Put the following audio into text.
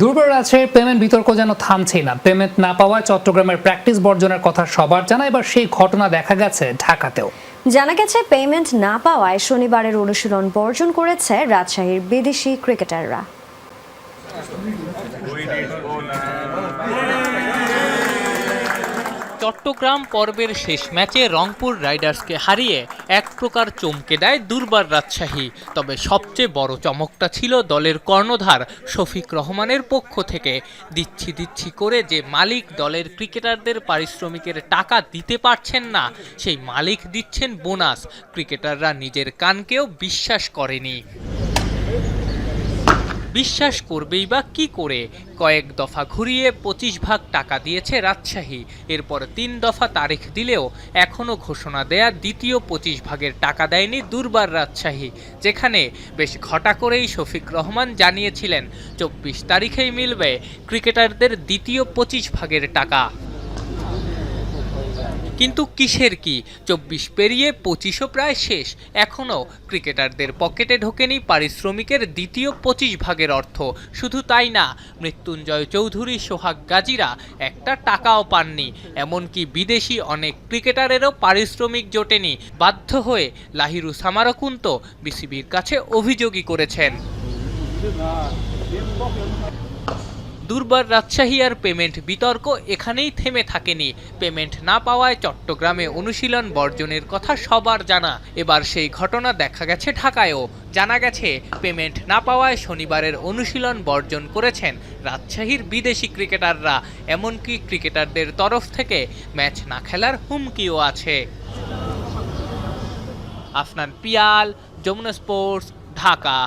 দুর্বল রাজশাহীর পেমেন্ট বিতর্ক যেন থামছেই না। পেমেন্ট না পাওয়ায় চট্টগ্রামের প্র্যাকটিস বর্জনের কথা সবার জানা এবার সেই ঘটনা দেখা গেছে ঢাকাতেও। জানা গেছে, পেমেন্ট না পাওয়ায় শনিবারের অনুশীলন বর্জন করেছে রাজশাহীর বিদেশি ক্রিকেটাররা। চট্টগ্রাম পর্বের শেষ ম্যাচে রংপুর রাইডার্সকে হারিয়ে এক প্রকার চমকে দেয় দুর্বার রাজশাহী। তবে সবচেয়ে বড় চমকটা ছিল দলের কর্ণধার শফিক রহমানের পক্ষ থেকে। দিচ্ছি দিচ্ছি করে যে মালিক দলের ক্রিকেটারদের পারিশ্রমিকের টাকা দিতে পারছেন না, সেই মালিক দিচ্ছেন বোনাস। ক্রিকেটাররা নিজের কানকেও বিশ্বাস করেনি। বিশ্বাস করবেই বা কি করে? কয়েক দফা ঘুরিয়ে পঁচিশ ভাগ টাকা দিয়েছে রাজশাহী। এরপর তিন দফা তারিখ দিলেও এখনও ঘোষণা দেয়া দ্বিতীয় পঁচিশ ভাগের টাকা দেয়নি দুর্বার রাজশাহী, যেখানে বেশ ঘটা করেই শফিক রহমান জানিয়েছিলেন, চব্বিশ তারিখেই মিলবে ক্রিকেটারদের দ্বিতীয় পঁচিশ ভাগের টাকা। কিন্তু কিসের কি? চব্বিশ পেরিয়ে পঁচিশও প্রায় শেষ। এখনও ক্রিকেটারদের পকেটে ঢোকেনি পারিশ্রমিকের দ্বিতীয় পঁচিশ ভাগের অর্থ। শুধু তাই না, মৃত্যুঞ্জয় চৌধুরী, সোহাগ গাজীরা একটা টাকাও পাননি। এমনকি বিদেশি অনেক ক্রিকেটারেরও পারিশ্রমিক জোটেনি। বাধ্য হয়ে লাহিরু সামারকুন্ত বিসিবির কাছে অভিযোগই করেছেন। দুর্বার রাজশাহী আর পেমেন্ট বিতর্ক এখানেই থেমে থাকেনি। পেমেন্ট না পাওয়ায় চট্টগ্রামে অনুশীলন বর্জনের কথা সবার জানা। এবার সেই ঘটনা দেখা গেছে ঢাকায়ও। জানা গেছে, পেমেন্ট না পাওয়ায় শনিবারের অনুশীলন বর্জন করেছেন রাজশাহীর বিদেশি ক্রিকেটাররা। এমনকি ক্রিকেটারদের তরফ থেকে ম্যাচ না খেলার হুমকিও আছে। আফনান পিয়াল, যমুনা স্পোর্টস, ঢাকা।